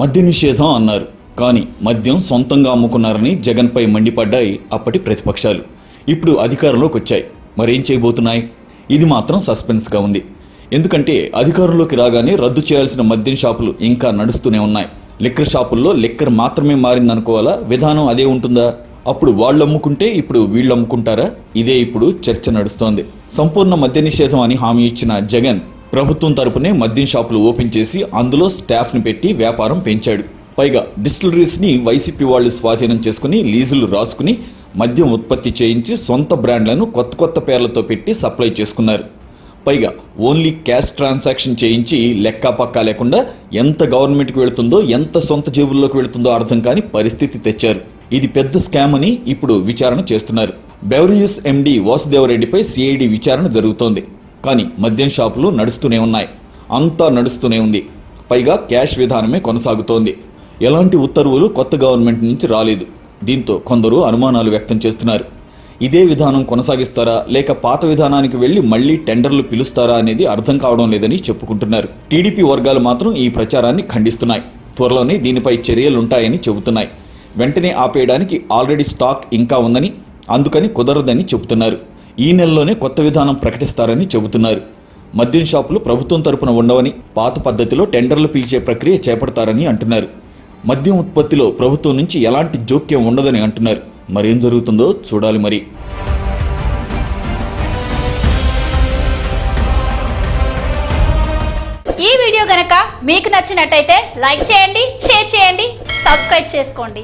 మద్య నిషేధం అన్నారు. కానీ మద్యం సొంతంగా అమ్ముకున్నారని జగన్పై మండిపడ్డాయి అప్పటి ప్రతిపక్షాలు. ఇప్పుడు అధికారంలోకి వచ్చాయి. మరేం చేయబోతున్నాయి? ఇది మాత్రం సస్పెన్స్గా ఉంది. ఎందుకంటే అధికారంలోకి రాగానే రద్దు చేయాల్సిన మద్యం షాపులు ఇంకా నడుస్తూనే ఉన్నాయి. లిక్కర్ షాపుల్లో లిక్కర్ మాత్రమే మారిందనుకోవాలా? విధానం అదే ఉంటుందా? అప్పుడు వాళ్ళు అమ్ముకుంటే ఇప్పుడు వీళ్ళు అమ్ముకుంటారా ఇదే ఇప్పుడు చర్చ నడుస్తోంది. సంపూర్ణ మద్య నిషేధం అని హామీ ఇచ్చిన జగన్ ప్రభుత్వం తరపునే మద్యం షాపులు ఓపెన్ చేసి అందులో స్టాఫ్ని పెట్టి వ్యాపారం పెంచాడు. పైగా డిస్టిలరీస్ని వైసీపీ వాళ్ళు స్వాధీనం చేసుకుని లీజులు రాసుకుని మద్యం ఉత్పత్తి చేయించి సొంత బ్రాండ్లను కొత్త కొత్త పేర్లతో పెట్టి సప్లై చేసుకున్నారు. పైగా ఓన్లీ క్యాష్ ట్రాన్సాక్షన్ చేయించి లెక్క పక్కా లేకుండా ఎంత గవర్నమెంట్కి వెళుతుందో ఎంత సొంత జేబుల్లోకి వెళుతుందో అర్థం కాని పరిస్థితి తెచ్చారు. ఇది పెద్ద స్కామ్ అని ఇప్పుడు విచారణ చేస్తున్నారు. బెవరియూస్ ఎండి వాసుదేవరెడ్డిపై సిఐడి విచారణ జరుగుతోంది. కానీ మద్యం షాపులు నడుస్తూనే ఉన్నాయి. అంతా నడుస్తూనే ఉంది. పైగా క్యాష్ విధానమే కొనసాగుతోంది. ఎలాంటి ఉత్తర్వులు కొత్త గవర్నమెంట్ నుంచి రాలేదు. దీంతో కొందరు అనుమానాలు వ్యక్తం చేస్తున్నారు. ఇదే విధానం కొనసాగిస్తారా? లేక పాత విధానానికి వెళ్ళి మళ్ళీ టెండర్లు పిలుస్తారా అనేది అర్థం కావడం లేదని చెప్పుకుంటున్నారు. టీడీపీ వర్గాలు మాత్రం ఈ ప్రచారాన్ని ఖండిస్తున్నాయి. త్వరలోనే దీనిపై చర్యలుంటాయని చెబుతున్నాయి. వెంటనే ఆపేయడానికి ఆల్రెడీ స్టాక్ ఇంకా ఉందని అందుకని కుదరదని చెబుతున్నారు. ఈ నెలలోనే కొత్త విధానం ప్రకటిస్తారని చెబుతున్నారు. మద్యం షాపులు ప్రభుత్వం తరపున ఉండవని పాత పద్ధతిలో టెండర్లు పిలిచే ప్రక్రియ చేపడతారని అంటున్నారు. మద్యం ఉత్పత్తిలో ప్రభుత్వం నుంచి ఎలాంటి జోక్యం ఉండదని అంటున్నారు. మరేం జరుగుతుందో చూడాలి మరి. ఈ వీడియో గనక మీకు నచ్చినట్టయితే లైక్ చేయండి షేర్ చేయండి సబ్స్క్రైబ్ చేసుకోండి.